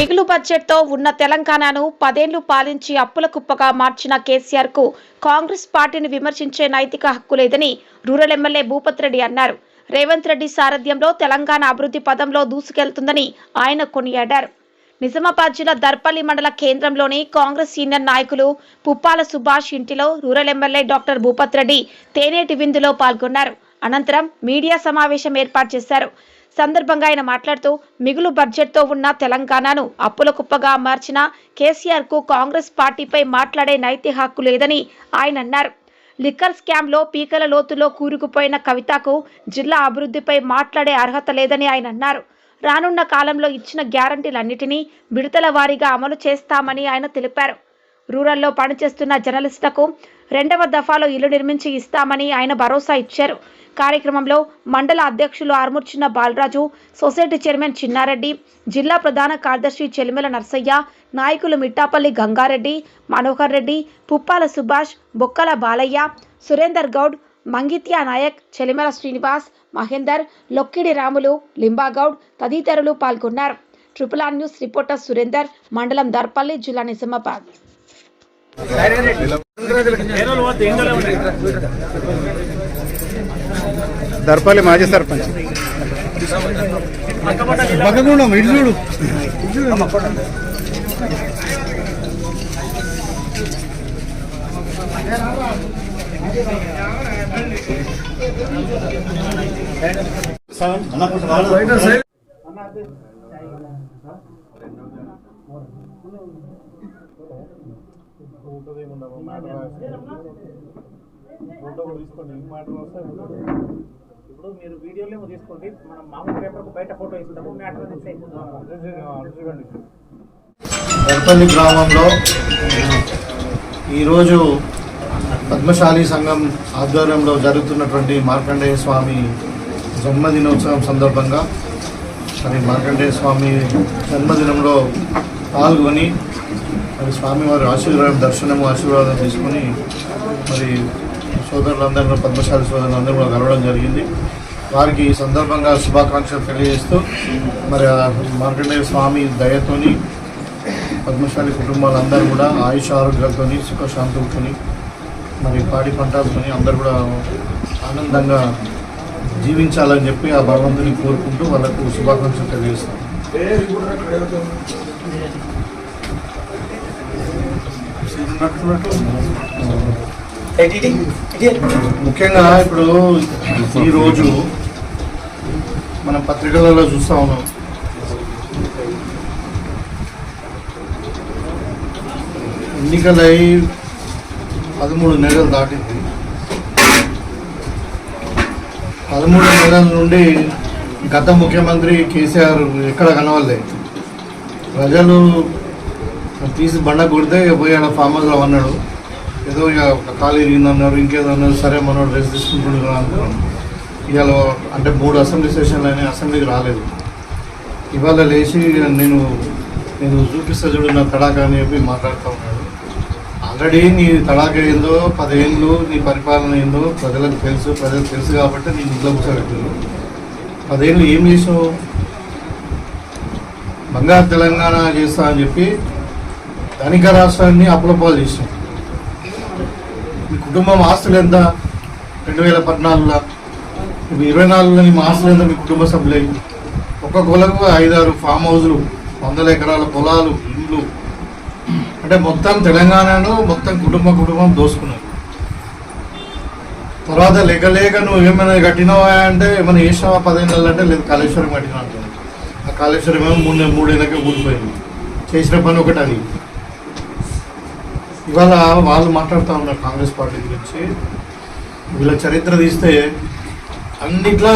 మిగులు బడ్జెట్తో ఉన్న తెలంగాణను పదేళ్ళు పాలించి అప్పుల కుప్పగా మార్చిన కేసీఆర్కు కాంగ్రెస్ పార్టీని విమర్శించే నైతిక హక్కు లేదని రూరల్ ఎమ్మెల్యే భూపత్ రెడ్డి అన్నారు. రేవంత్ రెడ్డి సారథ్యంలో తెలంగాణ అభివృద్ధి పదంలో దూసుకెళ్తుందని ఆయన కొనియాడారు. నిజామాబాద్ జిల్లా దర్పల్లి మండల కేంద్రంలోని కాంగ్రెస్ సీనియర్ నాయకులు పుప్పాల సుభాష్ ఇంటిలో rural MLA doctor Bhupat Reddy తేనేటి విందులో పాల్గొన్నారు. అనంతరం మీడియా సమావేశం ఏర్పాటు చేశారు. సందర్భంగా ఆయన మాట్లాడుతూ మిగులు బడ్జెట్తో ఉన్న తెలంగాణను అప్పుల కుప్పగా మార్చిన కేసీఆర్కు కాంగ్రెస్ పార్టీపై మాట్లాడే నైతిక హక్కు లేదని ఆయన అన్నారు. లిక్కర్ స్కామ్లో పీకల లోతులో కూరుకుపోయిన కవితకు జిల్లా అభివృద్ధిపై మాట్లాడే అర్హత లేదని ఆయన అన్నారు. రానున్న కాలంలో ఇచ్చిన గ్యారంటీలన్నిటినీ విడతల వారీగా అమలు చేస్తామని ఆయన తెలిపారు. రూరల్లో పనిచేస్తున్న జర్నలిస్టులకు రెండవ దఫాలో ఇల్లు నిర్మించి ఇస్తామని ఆయన భరోసా ఇచ్చారు. కార్యక్రమంలో మండల అధ్యక్షులు ఆర్మూర్చిన బాలరాజు సొసైటీ చైర్మన్ చిన్నారెడ్డి జిల్లా ప్రధాన కార్యదర్శి చెలిమెల నర్సయ్య నాయకులు మిట్టాపల్లి గంగారెడ్డి మనోహర్ రెడ్డి పుప్పాల సుభాష్ బొక్కల బాలయ్య సురేందర్ గౌడ్ మంగిత్యా నాయక్ చెలిమెల శ్రీనివాస్ మహేందర్ లొక్కిడి రాములు లింబాగౌడ్ తదితరులు పాల్గొన్నారు. Triple R news reporter Surender మండలం దర్పల్లి జిల్లా నిజామాబాద్. దర్పాలి మాజీ సర్పంచ్. పక్కకుండా ఇల్లు చూడు ఇప్పుడు మీరు వీడియోలో ఏమో తీసుకోండి. మనం మామూలు పేపర్ బయట ఫోటో ఇస్తాము మ్యాటర్ తీసే దర్పల్లి గ్రామంలో ఈరోజు పద్మశాలి సంఘం ఆధ్వర్యంలో జరుగుతున్నటువంటి మార్కండేయ స్వామి జన్మదినోత్సవం సందర్భంగా మరి మార్కండేయ స్వామి జన్మదినంలో పాల్గొని మరి స్వామివారి ఆశీర్వాదం దర్శనము ఆశీర్వాదం తీసుకుని మరి సోదరులందరూ పద్మశాలి సోదరులందరూ కూడా కలవడం జరిగింది. వారికి ఈ సందర్భంగా శుభాకాంక్షలు తెలియజేస్తూ మరి మార్కండేయ స్వామి దయతోని పద్మశాలి కుటుంబాలందరూ కూడా ఆయుష ఆరోగ్యాలతో సుఖశాంతులతో మరి పాడి పంటలతో అందరూ కూడా ఆనందంగా జీవించాలని చెప్పి ఆ భగవంతుని కోరుకుంటూ వాళ్ళకు శుభాకాంక్షలు తెలియజేస్తాం. ముఖ్యంగా ఇప్పుడు ఈరోజు మనం పత్రికలలో చూస్తా ఉన్నాం. ఎన్నికలై పదమూడు నెలలు దాటింది. పదమూడు నెలల నుండి గత ముఖ్యమంత్రి కేసీఆర్ ఎక్కడ కనవలేదు ప్రజలు తీసి బండ కొడితే ఇక పోయి ఆడ ఫామ్ హౌస్లో అన్నాడు. ఏదో ఇక ఖాళీ ఇరిగిందన్నారు ఇంకేదో అన్నారు సరే మనోడు డ్రెస్ తీసుకుంటుండే కదా అనుకున్నాం. ఇవాళ అంటే మూడు అసెంబ్లీ సెషన్లు అయినా అసెంబ్లీకి రాలేదు. ఇవాళ లేచి నేను నేను చూపిస్తా చూడు నా తడాక అని చెప్పి మాట్లాడుతూ ఉన్నాడు. ఆల్రెడీ నీ తడాక ఏందో పదేళ్ళు నీ పరిపాలన ఏందో ప్రజలకు తెలుసు ప్రజలకు తెలుసు కాబట్టి నేను ఇంట్లో కూర్చోబెట్టాను పదేళ్ళు ఏం చేసావు బంగారు తెలంగాణ చేస్తా అని చెప్పి ధనిక రాష్ట్రాన్ని అప్పులపాలు చేసింది మీ కుటుంబం ఆస్తులు ఎంత? రెండు వేల పద్నాలుగులో. ఇరవై నాలుగులో మీ ఆస్తులు ఎంత మీ కుటుంబ సభ్యులై? ఒక కులకు ఐదారు ఫామ్ హౌస్లు వందల ఎకరాల పొలాలు ఇండ్లు. అంటే మొత్తం తెలంగాణలో మొత్తం కుటుంబ కుటుంబం దోసుకున్నారు. తర్వాత లేక లేక నువ్వు ఏమైనా కట్టినావా అంటే ఏమైనా చేసినావా? పదిహేను అంటే లేదు కాళేశ్వరం కట్టినా అంటున్నాను ఆ కాళేశ్వరం ఏమో మూడు మూడేళ్ళకే ఊడిపోయింది. చేసిన పని ఒకటి అది. ఇవాళ వాళ్ళు మాట్లాడుతూ ఉన్నారు కాంగ్రెస్ పార్టీ గురించి. వీళ్ళ చరిత్ర తీస్తే అన్నిట్లా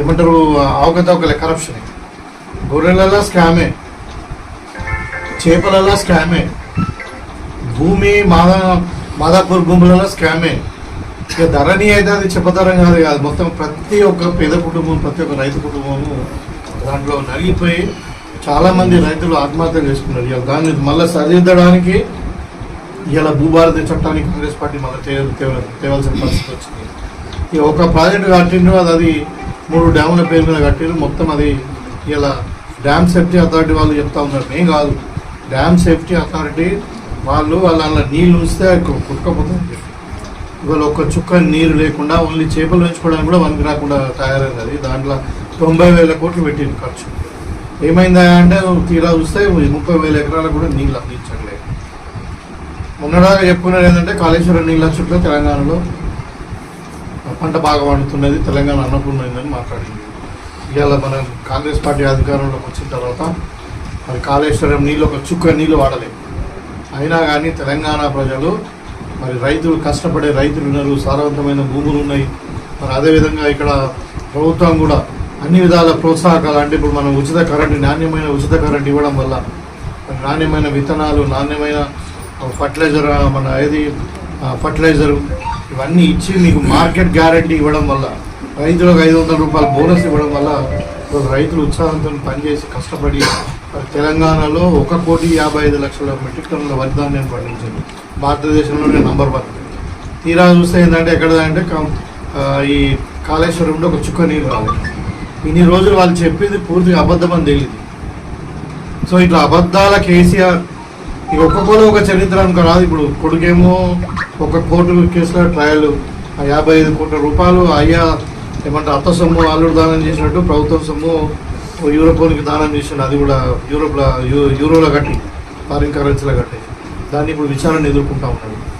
ఏమంటారు అవకతవకలే కరప్షన్ గొర్రెలలో స్కామే చేపలలో స్కామే భూమి మాదా మాదాపూర్ భూములలో స్కామే ఇక ధరని అయితే అది చెప్పతరం కాదు కాదు. మొత్తం ప్రతి ఒక్క పేద కుటుంబం ప్రతి ఒక్క రైతు కుటుంబము దాంట్లో నలిగిపోయి చాలా మంది రైతులు ఆత్మహత్య చేసుకున్నారు. ఇవాళ దాన్ని మళ్ళీ సరిదిద్దడానికి ఇలా భూభారతి చట్టానికి కాంగ్రెస్ పార్టీ మళ్ళీ తేవ- తేవాల్సిన పరిస్థితి వచ్చింది. ఈ ఒక ప్రాజెక్టు కట్టిండ్రు అది అది మూడు డ్యాముల పేరు మీద కట్టిండ్రు. మొత్తం అది ఇలా డ్యామ్ సేఫ్టీ అథారిటీ వాళ్ళు చెప్తా ఉన్నారు. మేము కాదు. డ్యామ్ సేఫ్టీ అథారిటీ వాళ్ళు వాళ్ళ అలా నీళ్ళు ఉంచితే కుట్టుకపోతుంది ఇవాళ ఒక్క చుక్క నీరు లేకుండా ఓన్లీ చేపలు పెంచుకోవడానికి కూడా వనికి రాకుండా తయారైంది దాంట్లో తొంభై వేల కోట్లు పెట్టింది ఖర్చు. ఏమైందా అంటే తీరా చూస్తే ముప్పై వేల ఎకరాలకు కూడా నీళ్ళు అందించట్లేదు. మొన్నడాగా చెప్పుకున్నారు ఏంటంటే కాళేశ్వరం నీళ్ళ చుట్టూ తెలంగాణలో పంట బాగా పండుతున్నది తెలంగాణ అన్నపూర్ణమైందని మాట్లాడింది. ఇవాళ మనం కాంగ్రెస్ పార్టీ అధికారంలోకి వచ్చిన తర్వాత మరి కాళేశ్వరం నీళ్ళు ఒక చుక్క నీళ్ళు వాడలేదు. అయినా కానీ తెలంగాణ ప్రజలు మరి రైతులు కష్టపడే రైతులు ఉన్నారు సారవంతమైన భూములు ఉన్నాయి. మరి అదేవిధంగా ఇక్కడ ప్రభుత్వం కూడా అన్ని విధాల ప్రోత్సాహకాలు అంటే ఇప్పుడు మనం ఉచిత కరెంట్ నాణ్యమైన ఉచిత కరెంట్ ఇవ్వడం వల్ల నాణ్యమైన విత్తనాలు నాణ్యమైన ఫర్టిలైజర్ మన ఏది ఫర్టిలైజరు ఇవన్నీ ఇచ్చి మీకు మార్కెట్ గ్యారంటీ ఇవ్వడం వల్ల రైతులకు ఐదు వందల రూపాయల బోనస్ ఇవ్వడం వల్ల రైతులు ఉత్సాహంతో పనిచేసి కష్టపడి తెలంగాణలో ఒక కోటి యాభై ఐదు లక్షల మెట్రిక్ టన్నుల వరి ధాన్యం పండించింది. భారతదేశంలోనే నంబర్ వన్. తీరా చూస్తే ఏంటంటే ఎక్కడ అంటే ఈ కాళేశ్వరంలో ఒక చుక్క నీరు రాలేదు ఇన్ని రోజులు వాళ్ళు చెప్పింది పూర్తిగా అబద్ధం అని తెలియదు. సో ఇట్లా అబద్ధాల కేసీఆర్ ఇక ఒక్కొక్కరు ఒక చరిత్ర అనుకో రాదు. ఇప్పుడు కొడుకేమో ఒక కోర్టు కేసులో ట్రయల్ ఆ యాభై ఐదు కోట్ల రూపాయలు అయ్యా ఏమంటారు అత్త సొమ్ము అల్లుడు దానం చేసినట్టు ప్రభుత్వం సొమ్ము యూరోపోనికి దానం చేసిండు. అది కూడా యూరోప్లో యూ- యూరోలో కట్టి ఫారిన్ కరెన్సీలో కట్టి. దాన్ని ఇప్పుడు విచారణ ఎదుర్కొంటా ఉన్నాడు.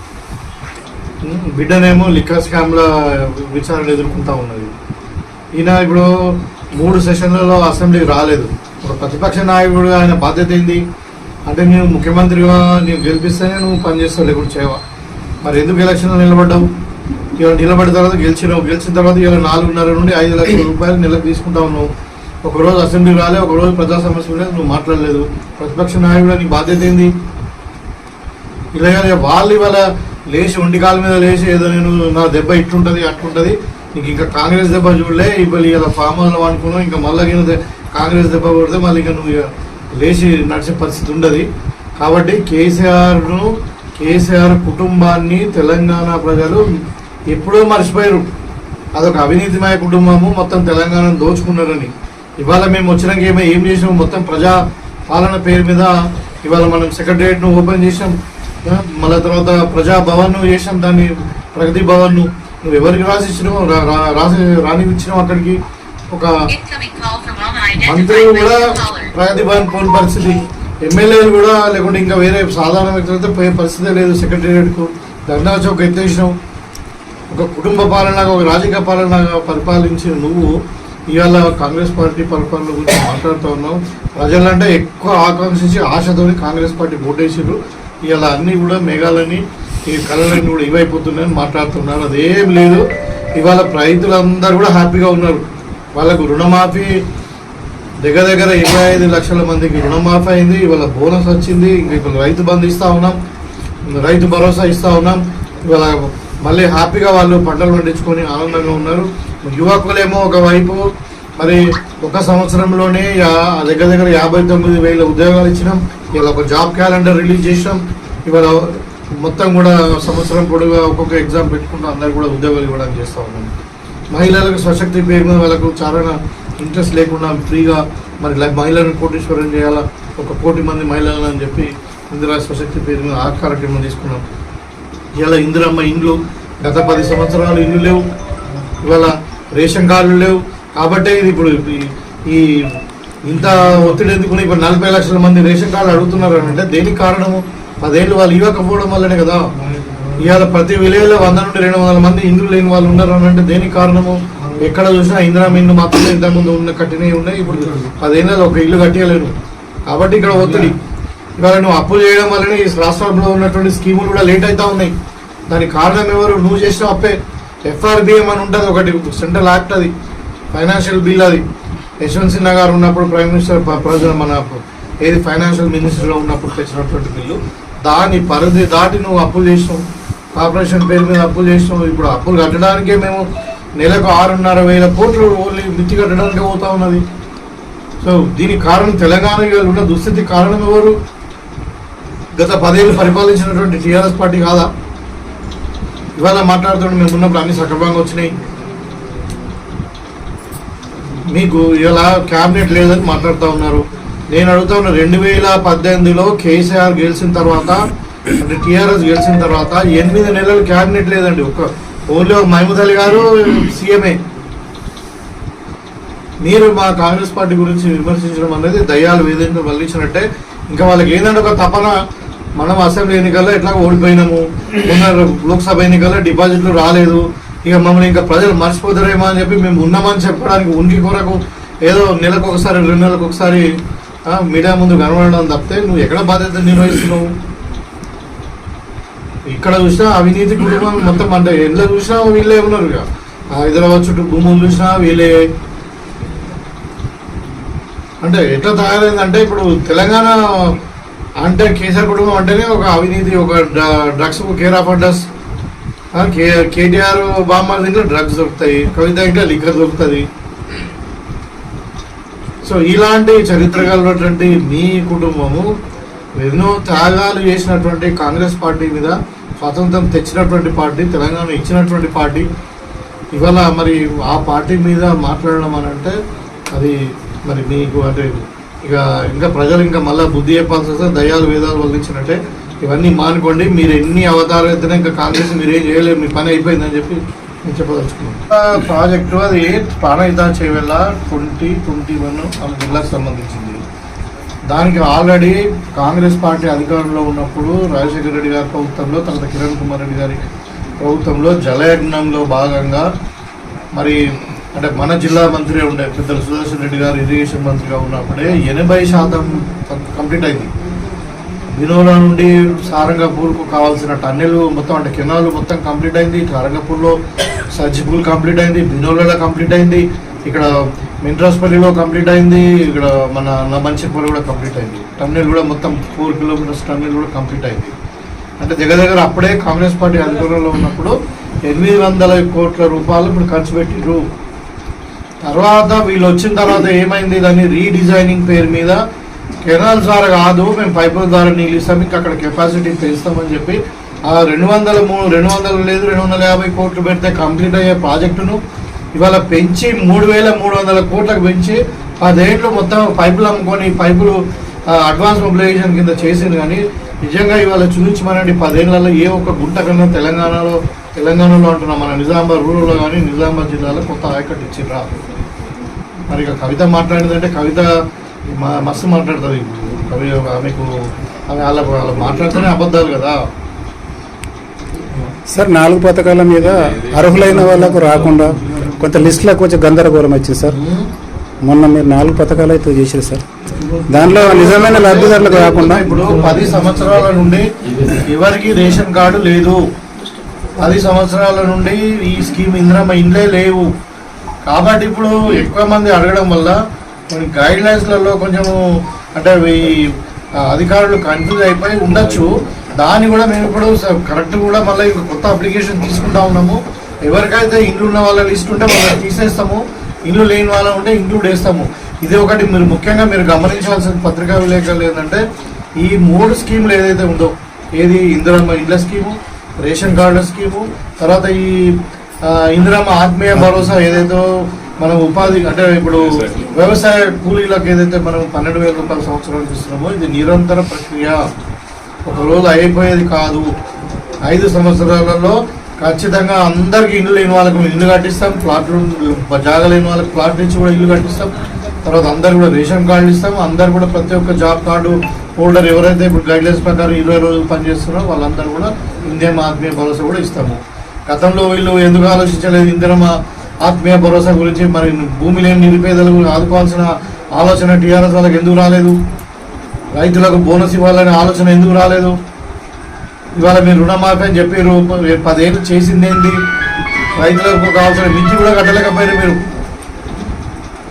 బిడ్డనేమో లిక్కర్ స్కామ్ల విచారణ ఎదుర్కొంటా ఉన్నది ఈయన ఇప్పుడు మూడు సెషన్లలో అసెంబ్లీకి రాలేదు. ఒక ప్రతిపక్ష నాయకుడు ఆయన బాధ్యత ఏంది? అంటే నేను ముఖ్యమంత్రిగా నేను గెలిపిస్తేనే నువ్వు పనిచేస్తావు లేకుండా చేయవా? మరి ఎందుకు ఎలక్షన్లో నిలబడ్డావు? ఇవాళ నిలబడిన తర్వాత గెలిచినావు. గెలిచిన తర్వాత ఇవాళ నాలుగున్నర నుండి ఐదు లక్షల రూపాయలు నెలకు తీసుకుంటావు నువ్వు ఒకరోజు అసెంబ్లీ రాలే ఒకరోజు ప్రజా సమస్య నువ్వు మాట్లాడలేదు. ప్రతిపక్ష నాయకుడు నీ బాధ్యత ఏంది? ఇలా వాళ్ళు ఇవాళ లేచి ఒంటి కాలు మీద లేచి ఏదో నేను నా దెబ్బ ఇట్లుంటుంది అట్లుంటుంది. నీకు ఇంకా కాంగ్రెస్ దెబ్బ చూడలే ఇప్పుడు ఇలా ఫామ్ హౌస్లో అనుకున్నావు ఇంకా మళ్ళీ కాంగ్రెస్ దెబ్బ కొడితే మళ్ళీ ఇంకా నువ్వు ఇక లేచి నడిచే పరిస్థితి ఉండదు. కాబట్టి కేసీఆర్ను కేసీఆర్ కుటుంబాన్ని తెలంగాణ ప్రజలు ఎప్పుడో మర్చిపోయారు. అదొక అవినీతిమయ కుటుంబము మొత్తం తెలంగాణను దోచుకున్నారని. ఇవాళ మేము వచ్చినాక ఏమో ఏం చేసినాం? మొత్తం ప్రజా పాలన పేరు మీద ఇవాళ మనం సెక్రటరియట్ను ఓపెన్ చేసాం మళ్ళీ తర్వాత ప్రజా చేసాం దాన్ని ప్రగతి భవన్ను. నువ్వు ఎవరికి రాసి ఇచ్చినావు? రా- రా- రాసి రానిచ్చినావు అక్కడికి? ఒక మంత్రులు కూడా ప్రగతిభవన్ పోని పరిస్థితి. ఎమ్మెల్యేలు కూడా లేకుంటే ఇంకా వేరే సాధారణ వ్యక్తులతో పోయే పరిస్థితే లేదు సెక్రటేరియట్కు. ధర్నా చౌక్ ఎత్తేసినావు. ఒక కుటుంబ పాలనగా ఒక రాజకీయ పాలనగా పరిపాలించిన నువ్వు ఇవాళ కాంగ్రెస్ పార్టీ పరిపాలన గురించి మాట్లాడుతూ ఉన్నావు. ప్రజలంటే ఎక్కువ ఆకాంక్షించి ఆశతోని కాంగ్రెస్ పార్టీ ఓటేసారు ఇవాళ అన్నీ కూడా మేఘాలని ఈ కళలన్నీ కూడా ఇవైపోతున్నాయని మాట్లాడుతున్నారు. అదేం లేదు. ఇవాళ రైతులందరూ కూడా హ్యాపీగా ఉన్నారు. వాళ్ళకు రుణమాఫీ దగ్గర దగ్గర ఇరవై ఐదు లక్షల మందికి రుణమాఫీ అయింది. ఇవాళ బోనస్ వచ్చింది. ఇంకా ఇప్పుడు రైతు బంధు ఇస్తూ ఉన్నాం. రైతు భరోసా ఇస్తూ ఉన్నాం. ఇవాళ మళ్ళీ హ్యాపీగా వాళ్ళు పంటలు పండించుకొని ఆనందంగా ఉన్నారు. యువకులేమో ఒకవైపు మరి ఒక సంవత్సరంలోనే దగ్గర దగ్గర యాభై తొమ్మిది వేల ఉద్యోగాలు ఇచ్చినాం. ఇవాళ ఒక జాబ్ క్యాలెండర్ రిలీజ్ చేసినాం. ఇవాళ మొత్తం కూడా సంవత్సరం పొడుగుగా ఒక్కొక్క ఎగ్జామ్ పెట్టుకుంటూ అందరు కూడా ఉద్యోగాలు ఇవ్వడానికి చేస్తూ ఉన్నాం. మహిళలకు స్వశక్తి పేరు మీద వాళ్ళకు చాలా ఇంట్రెస్ట్ లేకుండా ఫ్రీగా మరి మహిళలను కోటీశ్వరం చేయాలా? ఒక కోటి మంది మహిళలను అని చెప్పి ఇందిరా స్వశక్తి పేరు మీద ఆ కార్యక్రమం తీసుకున్నాం. ఇలా ఇందిరమ్మ ఇండ్లు గత పది సంవత్సరాలు ఇల్లు లేవు. ఇవాళ రేషన్ కార్డులు లేవు. కాబట్టే ఇది ఇప్పుడు ఈ- ఇంత ఒత్తిడి ఎందుకుని ఇప్పుడు నలభై లక్షల మంది రేషన్ కార్డులు అడుగుతున్నారు అంటే దేనికి కారణము? పదేళ్ళు వాళ్ళు ఇవ్వకపోవడం వల్లనే కదా. ఇవాళ ప్రతి విలేజ్లో వంద నుండి రెండు వందల మంది ఇండ్లు లేని వాళ్ళు ఉన్నారు అని అంటే దేనికి కారణము? ఎక్కడ చూసినా ఇందిరా ఇండ్లు మాత్రమే ఇంతకుముందు ఉన్న కట్టినవి ఉన్నాయి. ఇప్పుడు పదేళ్ళలో ఒక ఇల్లు కట్టేయలేరు. కాబట్టి ఇక్కడ ఒత్తిడి. ఇవాళ నువ్వు అప్పు చేయడం వల్లనే ఈ రాష్ట్రంలో ఉన్నటువంటి స్కీములు కూడా లేట్ అవుతా ఉన్నాయి. దానికి కారణం ఎవరు? నువ్వు చేసిన అప్పే. ఎఫ్ఆర్బిఎం అని ఉంటుంది ఒకటి. సెంట్రల్ యాక్ట్ అది. ఫైనాన్షియల్ బిల్ అది. యశ్వంత్ సిన్హా గారు ఉన్నప్పుడు ప్రైమ్ మినిస్టర్ ప- మన ఏది ఫైనాన్షియల్ మినిస్టర్లో ఉన్నప్పుడు తెచ్చినటువంటి బిల్లు. దాని పరిధి దాటి నువ్వు అప్పులు చేసినావు. కార్పొరేషన్ పేరు మీద అప్పులు చేసినావు. ఇప్పుడు అప్పులు కట్టడానికే మేము నెలకు ఆరున్నర వేల కోట్లు ఓన్లీ మిత్తి కట్టడానికే పోతా ఉన్నది. సో దీనికి కారణం తెలంగాణ ఉన్న దుస్థితి కారణం ఎవరు? గత పదేళ్ళు పరిపాలించినటువంటి టీఆర్ఎస్ పార్టీ కాదా? ఇవాళ మాట్లాడుతుంటే మేము ఉన్నప్పుడు అన్ని సక్రమంగా వచ్చినాయి. మీకు ఇలా క్యాబినెట్ లేదని మాట్లాడుతూ ఉన్నారు. నేను అడుగుతాను రెండు వేల పద్దెనిమిదిలో కేసీఆర్ గెలిచిన తర్వాత అంటే టీఆర్ఎస్ గెలిచిన తర్వాత ఎనిమిది నెలలు క్యాబినెట్ లేదండి. ఒక్క ఓన్లీ ఒక మహమూద్ అలీ గారు సీఎంఏ. మీరు మా కాంగ్రెస్ పార్టీ గురించి విమర్శించడం అనేది దయ్యాలు వేదిక వల్లించినట్టే. ఇంకా వాళ్ళకి ఏంటంటే ఒక తపన. మనం అసెంబ్లీ ఎన్నికల్లో ఎట్లా ఓడిపోయినాము. మొన్న లోక్సభ ఎన్నికల్లో డిపాజిట్లు రాలేదు. ఇక మమ్మల్ని ఇంకా ప్రజలు మర్చిపోతారేమో అని చెప్పి మేము ఉన్నామని చెప్పడానికి ఉనికి కొరకు ఏదో నెలకు ఒకసారి రెండు నెలలకు ఒకసారి మీడియా ముందు కనబడడం తప్పితే నువ్వు ఎక్కడ బాధ్యత నిర్వహిస్తున్నావు? ఇక్కడ చూసినా అవినీతి కుటుంబం మొత్తం అంటే ఎందులో చూసినా వీళ్ళే ఉన్నారు ఇక. హైదరాబాద్ చుట్టూ భూములు చూసినా వీళ్ళే. అంటే ఎట్లా తయారైందంటే ఇప్పుడు తెలంగాణ అంటే కేసీఆర్ కుటుంబం అంటేనే ఒక అవినీతి ఒక drugs care of address KTR బామ్మ దీంట్లో డ్రగ్స్ దొరుకుతాయి కవిత ఇంకా లిక్కర్ దొరుకుతుంది. సో ఇలాంటి చరిత్ర కలిగినటువంటి మీ కుటుంబము ఎన్నో త్యాగాలు చేసినటువంటి కాంగ్రెస్ పార్టీ మీద స్వాతంత్రం తెచ్చినటువంటి పార్టీ తెలంగాణ ఇచ్చినటువంటి పార్టీ. ఇవాళ మరి ఆ పార్టీ మీద మాట్లాడడం అని అంటే అది మరి మీకు అంటే ఇక ఇంకా ప్రజలు ఇంకా మళ్ళీ బుద్ధి చెప్పాల్సి వస్తే దయాలు వేదాలు వదిలించినట్టే ఇవన్నీ మానుకోండి మీరు ఎన్ని అవతారాలు ఎత్తినా ఇంకా కాంగ్రెస్ మీరు ఏం చేయలేరు మీ పని అయిపోయిందని చెప్పి నేను చెప్పదలుచుకున్నాను ప్రాజెక్టు అది Pranahita Chevella twenty twenty one మన జిల్లాకు సంబంధించింది. దానికి ఆల్రెడీ కాంగ్రెస్ పార్టీ అధికారంలో ఉన్నప్పుడు రాజశేఖర రెడ్డి గారి ప్రభుత్వంలో తర్వాత కిరణ్ కుమార్ రెడ్డి గారి ప్రభుత్వంలో జలయజ్ఞంలో భాగంగా మరి అంటే మన జిల్లా మంత్రి ఉండే పెద్దలు సుదర్శన్ రెడ్డి గారు ఇరిగేషన్ మంత్రిగా ఉన్నప్పుడే ఎనభై శాతం కంప్లీట్ అయింది. బినోల నుండి సారంగపూర్కు కావాల్సిన టన్నెలు మొత్తం అంటే కెనాల్ మొత్తం కంప్లీట్ అయింది. సారంగపూర్లో సజ్జిపూల్ కంప్లీట్ అయింది. బినోలలో కంప్లీట్ అయింది. ఇక్కడ మింట్రాస్పల్లిలో కంప్లీట్ అయింది. ఇక్కడ మన నమంచిపల్లి కూడా కంప్లీట్ అయింది. టన్నెల్ కూడా మొత్తం ఫోర్ కిలోమీటర్స్ టన్నెల్ కూడా కంప్లీట్ అయింది. అంటే దగ్గర దగ్గర అప్పుడే కాంగ్రెస్ పార్టీ అధికారంలో ఉన్నప్పుడు ఎనిమిది వందల కోట్ల రూపాయలు ఇప్పుడు ఖర్చు పెట్టిండ్రు తర్వాత వీళ్ళు వచ్చిన తర్వాత ఏమైంది? దాన్ని రీడిజైనింగ్ పేరు మీద కెనాల్ ద్వారా కాదు మేము పైపుల ద్వారా నీళ్ళు ఇస్తాం మీకు అక్కడ కెపాసిటీ పెంచుతామని చెప్పి ఆ రెండు వందల మూడు రెండు వందలు లేదు రెండు వందల యాభై కోట్లు పెడితే కంప్లీట్ అయ్యే ప్రాజెక్టును ఇవాళ పెంచి మూడు వేల మూడు వందల కోట్లకు పెంచి పదేళ్ళు మొత్తం పైపులు అమ్ముకొని పైపులు అడ్వాన్స్ మొబిలైజేషన్ కింద చేసింది కానీ నిజంగా ఇవాళ చూపించమనండి పదేళ్ళలో ఏ ఒక్క గుంట కన్నా తెలంగాణలో తెలంగాణలో అంటున్నాం మన నిజామాబాద్ రూరల్లో కానీ నిజామాబాద్ జిల్లాలో కొత్త ఆయకట్టు ఇచ్చిర్రా మరి ఇక కవిత మాట్లాడిందంటే కవిత మ- మస్తు మాట్లాడుతుంది కవి ఆమెకు ఆమె వాళ్ళ వాళ్ళ మాట్లాడితేనే అబద్ధాలు కదా. సార్ నాలుగు పథకాల మీద అర్హులైన వాళ్ళకు రాకుండా కొంత లిస్టులో కొంచెం గందరగోళం వచ్చింది సార్. మొన్న మీరు నాలుగు పథకాలు అయితే చేశారు సార్. దానిలో నిజమైన లబ్ధిదారులకు రాకుండా ఇప్పుడు పది సంవత్సరాల నుండి ఎవరికి రేషన్ కార్డు లేదు? పది సంవత్సరాల నుండి ఈ స్కీమ్ ఇందిరమ్మ ఇండ్లే లేవు. కాబట్టి ఇప్పుడు ఎక్కువ మంది అడగడం వల్ల కొన్ని గైడ్ లైన్స్లలో కొంచెం అంటే ఈ అధికారులు కన్ఫ్యూజ్ అయిపోయి ఉండొచ్చు. దాన్ని కూడా మేము ఇప్పుడు కరెక్ట్ కూడా మళ్ళీ కొత్త అప్లికేషన్ తీసుకుంటా ఉన్నాము. ఎవరికైతే ఇండ్లు ఉన్న వాళ్ళ లిస్ట్ ఉంటే మనం తీసేస్తాము. ఇల్లు లేని వాళ్ళ ఉంటే ఇంక్లూడ్ వేస్తాము. ఇది ఒకటి మీరు ముఖ్యంగా మీరు గమనించాల్సిన పత్రికా విలేకరులు ఏంటంటే ఈ మూడు స్కీములు ఏదైతే ఉందో ఏది ఇందిరమ్మ ఇండ్ల స్కీము రేషన్ కార్డుల స్కీము తర్వాత ఈ ఇందిరమ్మ ఆత్మీయ భరోసా ఏదైతే మనం ఉపాధి అంటే ఇప్పుడు వ్యవసాయ కూలీలకు ఏదైతే మనం పన్నెండు వేల రూపాయల సంవత్సరాలు ఇస్తున్నామో ఇది నిరంతర ప్రక్రియ. ఒక రోజు అయిపోయేది కాదు. ఐదు సంవత్సరాలలో ఖచ్చితంగా అందరికి ఇల్లు లేని వాళ్ళకి ఇల్లు కట్టిస్తాం. ప్లాట్లు జాగా లేని వాళ్ళకి ప్లాట్ నుంచి కూడా ఇల్లు కట్టిస్తాం. తర్వాత అందరు కూడా రేషన్ కార్డులు ఇస్తాం. అందరు కూడా ప్రతి ఒక్క జాబ్ కార్డు హోల్డర్ ఎవరైతే ఇప్పుడు గైడ్లైన్స్ ప్రకారం ఇరవై రోజులు పనిచేస్తున్నారో వాళ్ళందరూ కూడా ఇండియన్ ఆత్మీయ భరోసా కూడా ఇస్తాము. గతంలో వీళ్ళు ఎందుకు ఆలోచించలేదు? ఇందిరమ్మ ఆత్మీయ భరోసా గురించి మరి భూమి లేని నిరుపేదలకు ఆదుకోవాల్సిన ఆలోచన టీఆర్ఎస్ వాళ్ళకి ఎందుకు రాలేదు? రైతులకు బోనస్ ఇవ్వాలనే ఆలోచన ఎందుకు రాలేదు? ఇవాళ మీరు రుణమాఫీ అని చెప్పారు పదేళ్ళు చేసిందేంది? రైతులకు కావాల్సిన మించి కూడా కట్టలేకపోయారు మీరు.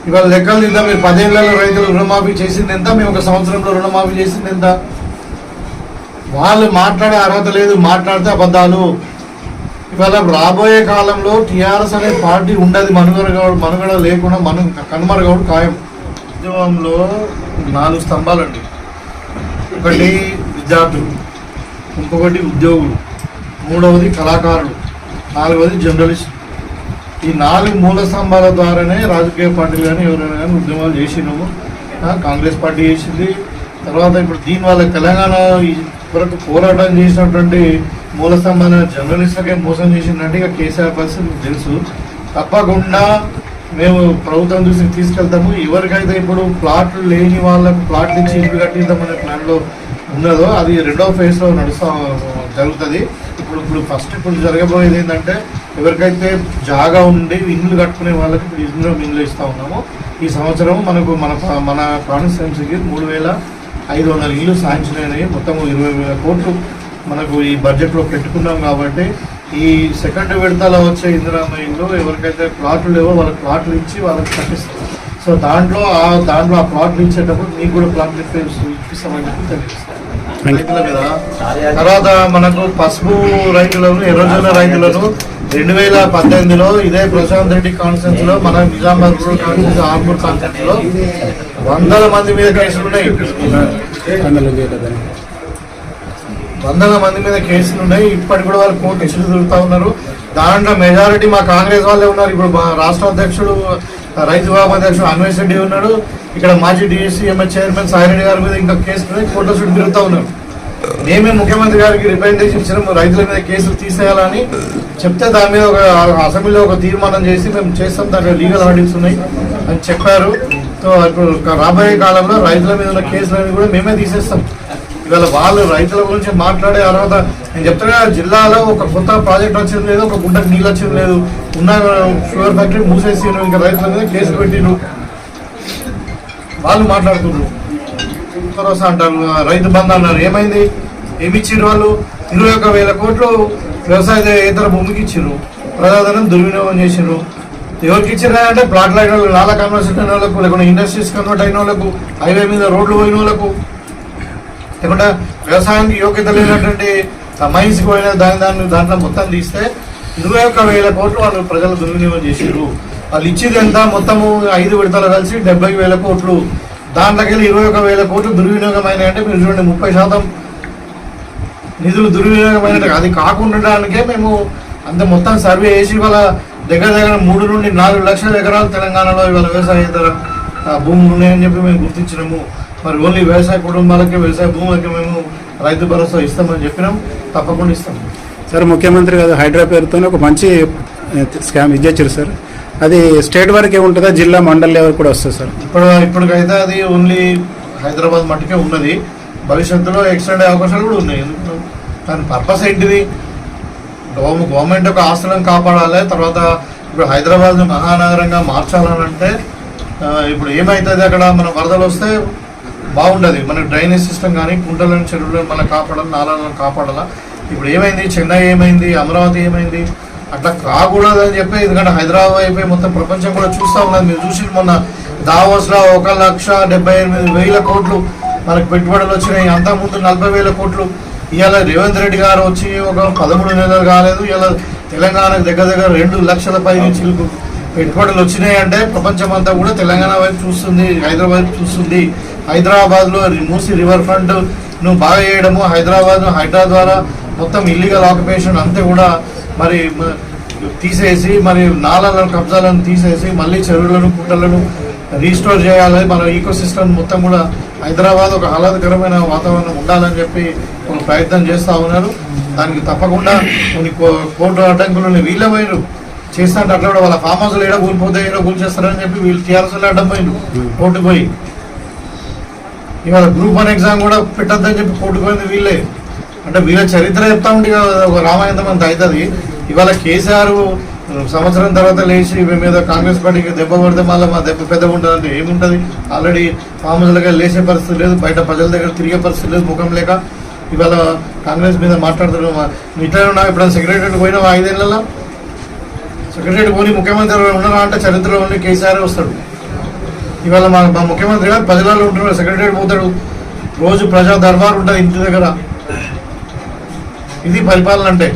ఇవాళ లెక్కలు తిందా మీరు పదేళ్ళలో రైతులు రుణమాఫీ చేసింది ఎంత మేము ఒక సంవత్సరంలో రుణమాఫీ చేసింది ఎంత వాళ్ళు మాట్లాడే అర్హత లేదు మాట్లాడితే అబద్ధాలు. ఇవాళ రాబోయే కాలంలో టీఆర్ఎస్ అనే పార్టీ ఉండదు. మనుగడ మనుగడ లేకుండా మను కనుమరుగౌడు ఖాయం. ఉద్యమంలో నాలుగు స్తంభాలండి. ఒకటి విద్యార్థులు ఇంకొకటి ఉద్యోగులు మూడవది కళాకారులు నాలుగవది జర్నలిస్ట్. ఈ నాలుగు మూల స్తంభాల ద్వారానే రాజకీయ పార్టీలు కానీ ఎవరైనా కానీ ఉద్యమాలు చేసినాము కాంగ్రెస్ పార్టీ చేసింది. తర్వాత ఇప్పుడు దీని వల్ల తెలంగాణ వరకు పోరాటం చేసినటువంటి మూల స్తంభాన జర్నలిస్టులకే మోసం చేసిందంటే ఇక కేసీఆర్ పరిస్థితి మీకు తెలుసు. తప్పకుండా మేము ప్రభుత్వం చూసి తీసుకెళ్తాము. ఎవరికైతే ఇప్పుడు ప్లాట్లు లేని వాళ్ళకు ప్లాట్లు ఇచ్చి ఇల్లు కట్టిద్దామనే ప్లాన్లో ఉన్నదో అది రెండో ఫేజ్లో నడుస్తా జరుగుతుంది. ఇప్పుడు ఇప్పుడు ఫస్ట్ ఇప్పుడు జరగబోయేది ఏంటంటే ఎవరికైతే జాగా ఉండి ఇండ్లు కట్టుకునే వాళ్ళకి ఇప్పుడు ఇల్లు ఇస్తూ ఇస్తా ఉన్నాము. ఈ సంవత్సరం మనకు మన మన కాన్స్టిట్యున్సీకి మూడు వేల ఐదు వందల ఇల్లు శాంక్షన్ అయినాయి మొత్తం ఇరవై వేల కోట్లు మనకు ఈ బడ్జెట్లో పెట్టుకున్నాం కాబట్టి ఈ సెకండ్ విడతలో వచ్చే ఇందిరామ ఇల్లు ఎవరికైతే ప్లాట్లు లేవో వాళ్ళకి ప్లాట్లు ఇచ్చి వాళ్ళకి కట్టిస్తాం. సో దాంట్లో ఆ దాంట్లో ఆ ప్లాట్లు ఇచ్చేటప్పుడు మీకు కూడా ప్లాట్ డిఫరెన్స్ ఇప్పిస్తామని చెప్పి రైతుల మీద. తర్వాత మనకు పసుపు రైతులను ఎర్రజొన్న రైతులను రెండు వేల పద్దెనిమిదిలో ఇదే ప్రశాంత్ రెడ్డి కాన్ఫరెన్స్లో మన నిజామాబాద్ రూరల్ కాన్ఫరెన్స్ ఆర్మూర్ కాన్ఫరెన్స్లో వందల మంది మీద కేసులు ఉన్నాయి వందల మంది మీద కేసులు ఉన్నాయి. ఇప్పటికి కూడా వాళ్ళు కోర్టు ఇష్యూ తిరుగుతూ ఉన్నారు. దాంట్లో మెజారిటీ మా కాంగ్రెస్ వాళ్ళే ఉన్నారు. ఇప్పుడు మా రాష్ట్ర అధ్యక్షుడు రైతు బాబు అధ్యక్షుడు అన్వేష్ రెడ్డి ఉన్నాడు. ఇక్కడ మాజీ డిఎస్సీ ఎంఎస్ చైర్మన్ సాయిరెడ్డి గారి మీద ఇంకా కేసులు కోర్టు చుట్టూ తిరుగుతా ఉన్నారు. మేమే ముఖ్యమంత్రి గారికి రిప్రజెంటేషన్ ఇచ్చినాము రైతుల మీద కేసులు తీసేయాలని చెప్తే దాని మీద ఒక అసెంబ్లీలో ఒక తీర్మానం చేసి మేము చేస్తాం. దాంట్లో లీగల్ ఆడిట్స్ ఉన్నాయి అని చెప్పారు. సో ఇప్పుడు రాబోయే కాలంలో రైతుల మీద ఉన్న కేసులన్నీ కూడా మేమే తీసేస్తాం. ఇవాళ వాళ్ళు రైతుల గురించి మాట్లాడే అర్హత నేను చెప్తున్నా జిల్లాలో ఒక కొత్త ప్రాజెక్ట్ వచ్చింది లేదు ఒక గుంటకు నీళ్ళు వచ్చింది లేదు. ఉన్న షుగర్ ఫ్యాక్టరీ మూసేసి ఇంకా రైతుల మీద కేసులు పెట్టిండ్రు. వాళ్ళు మాట్లాడుతున్నారు. భరోసా అంటారు రైతు బంధు అన్నారు. ఏమైంది? ఏమి ఇచ్చిండ్రు వాళ్ళు? ఇరవై ఒక్క వేల కోట్లు వ్యవసాయ ఇతర భూమికి ఇచ్చిండ్రు. ప్రజాధనం దుర్వినియోగం చేసిండ్రు. ఎవరికి ఇచ్చినా అంటే ప్లాట్లు అయిన వాళ్ళు నాలా కన్వర్షన్ అయిన వాళ్ళకు లేకుంటే ఇండస్ట్రీస్ కన్వర్ట్ అయిన వాళ్ళకు హైవే మీద రోడ్లు పోయిన వాళ్ళకు. లేకుంటే వ్యవసాయానికి యోగ్యత లేనటువంటి మైన్స్ పోయిన దాని దాన్ని దాంట్లో మొత్తం తీస్తే ఇరవై ఒక్క వేల కోట్లు వాళ్ళు ప్రజలు దుర్వినియోగం చేశారు వాళ్ళు ఇచ్చేది ఎంత? మొత్తము ఐదు విడతలు కలిసి డెబ్బై వేల కోట్లు. దాంట్లోకెళ్ళి ఇరవై ఒక వేల కోట్లు దుర్వినియోగం అయినాయి అంటే మీరు చూడండి ముప్పై శాతం నిధులు దుర్వినియోగమైన అది కాకుండానికే మేము అంత మొత్తం సర్వే చేసి ఇవాళ దగ్గర దగ్గర మూడు నుండి నాలుగు లక్షల ఎకరాలు తెలంగాణలో ఇవాళ వ్యవసాయేతర భూములు ఉన్నాయని చెప్పి మేము గుర్తించినాము. మరి ఓన్లీ వ్యవసాయ కుటుంబాలకి వ్యవసాయ భూములకి మేము రైతు భరోసా ఇస్తామని చెప్పినాం. తప్పకుండా ఇస్తాం. సార్ ముఖ్యమంత్రి గారు హైడ్రా పేరుతో ఒక మంచి స్కామ్ ఇచ్చారు సార్. అది స్టేట్ వరకే ఉంటుందా? జిల్లా మండల్ లెవెల్ కూడా వస్తుంది సార్. ఇప్పుడు ఇప్పటికైతే అది ఓన్లీ హైదరాబాద్ మట్టుకే ఉన్నది. భవిష్యత్తులో ఎక్స్టెండ్ అయ్యే అవకాశాలు కూడా ఉన్నాయి. దాని పర్పస్ ఏంటిది? గవర్నమెంట్ యొక్క ఆస్తులను కాపాడాలి. తర్వాత ఇప్పుడు హైదరాబాద్ మహానగరంగా మార్చాలని అంటే ఆ, ఇప్పుడు ఏమవుతుంది అక్కడ? మన వరదలు వస్తే బాగుండదు. మన డ్రైనేజ్ సిస్టమ్ కానీ కుంటలను చెరువులను మనం కాపాడాలి నాలను కాపాడాలా? ఇప్పుడు ఏమైంది? చెన్నై ఏమైంది? అమరావతి ఏమైంది? అట్లా కాకూడదు అని చెప్పి ఎందుకంటే హైదరాబాద్ అయిపోయి మొత్తం ప్రపంచం కూడా చూస్తా ఉన్నది. మీరు చూసి మొన్న దావోస్లో ఒక లక్ష డెబ్బై ఎనిమిది వేల కోట్లు మనకు పెట్టుబడులు వచ్చినాయి. అంతా ముందు నలభై వేల కోట్లు. ఇవాళ రేవంత్ రెడ్డి గారు వచ్చి ఒక పదమూడు నెలలు కాలేదు. ఇవాళ తెలంగాణకు దగ్గర దగ్గర రెండు లక్షల పై నుంచి పెట్టుబడులు వచ్చినాయి అంటే ప్రపంచం అంతా కూడా తెలంగాణ వైపు చూస్తుంది హైదరాబాద్ చూస్తుంది. హైదరాబాద్లో మూసి రివర్ ఫ్రంట్ను బాగా చేయడము హైదరాబాద్ హైదరాబాద్ ద్వారా మొత్తం ఇల్లీగల్ ఆక్యుపేషన్ అంతా కూడా మరి తీసేసి మరి నాళాలను కబ్జాలను తీసేసి మళ్ళీ చెరువులను కుంటలను రీస్టోర్ చేయాలి మన ఈకో సిస్టమ్ మొత్తం కూడా హైదరాబాద్ ఒక ఆహ్లాదకరమైన వాతావరణం ఉండాలని చెప్పి ఒక ప్రయత్నం చేస్తూ ఉన్నారు. దానికి తప్పకుండా కొన్ని కో- కోర్టు అడ్డంకులను వీళ్ళ పోయినారు అట్లా కూడా వాళ్ళ ఫామ్ హౌస్లో ఏడో కూలిపోతే ఏడో కూలి చేస్తారని చెప్పి వీళ్ళు టీఆర్ఎస్ అడ్డం పోయిండు కోర్టు పోయి. ఇవాళ గ్రూప్ వన్ ఎగ్జామ్ కూడా పెట్టద్దని చెప్పి కోర్టుకు పోయింది వీళ్ళే. అంటే వీళ్ళ చరిత్ర చెప్తా ఉంటే ఒక రామాయణం అంత అవుతుంది. ఇవాళ కేసీఆర్ సంవత్సరం తర్వాత లేచి మీద కాంగ్రెస్ పార్టీకి దెబ్బ పడితే మళ్ళీ మా దెబ్బ పెద్ద ఉంటుంది అంటే ఏముంటుంది ఆల్రెడీ మామూలుగా లేచే పరిస్థితి లేదు బయట ప్రజల దగ్గర తిరిగే పరిస్థితి లేదు ముఖం లేక. ఇవాళ కాంగ్రెస్ మీద మాట్లాడుతున్నాం ఇట్లా ఉన్నా ఇప్పుడు సెక్రటరీ పోయినా ఐదేళ్ళలో? సెక్రటరీ పోని ముఖ్యమంత్రి ఉన్నారా అంటే చరిత్రలో ఉండి కేసీఆర్ వస్తాడు. ఇవాళ మా మా ముఖ్యమంత్రి గారు ప్రజలలో ఉంటున్నారు సెక్రటరీ పోతాడు. రోజు ప్రజా దర్బార్ ఉంటుంది ఇంటి దగ్గర. ఇది పరిపాలన అంటే.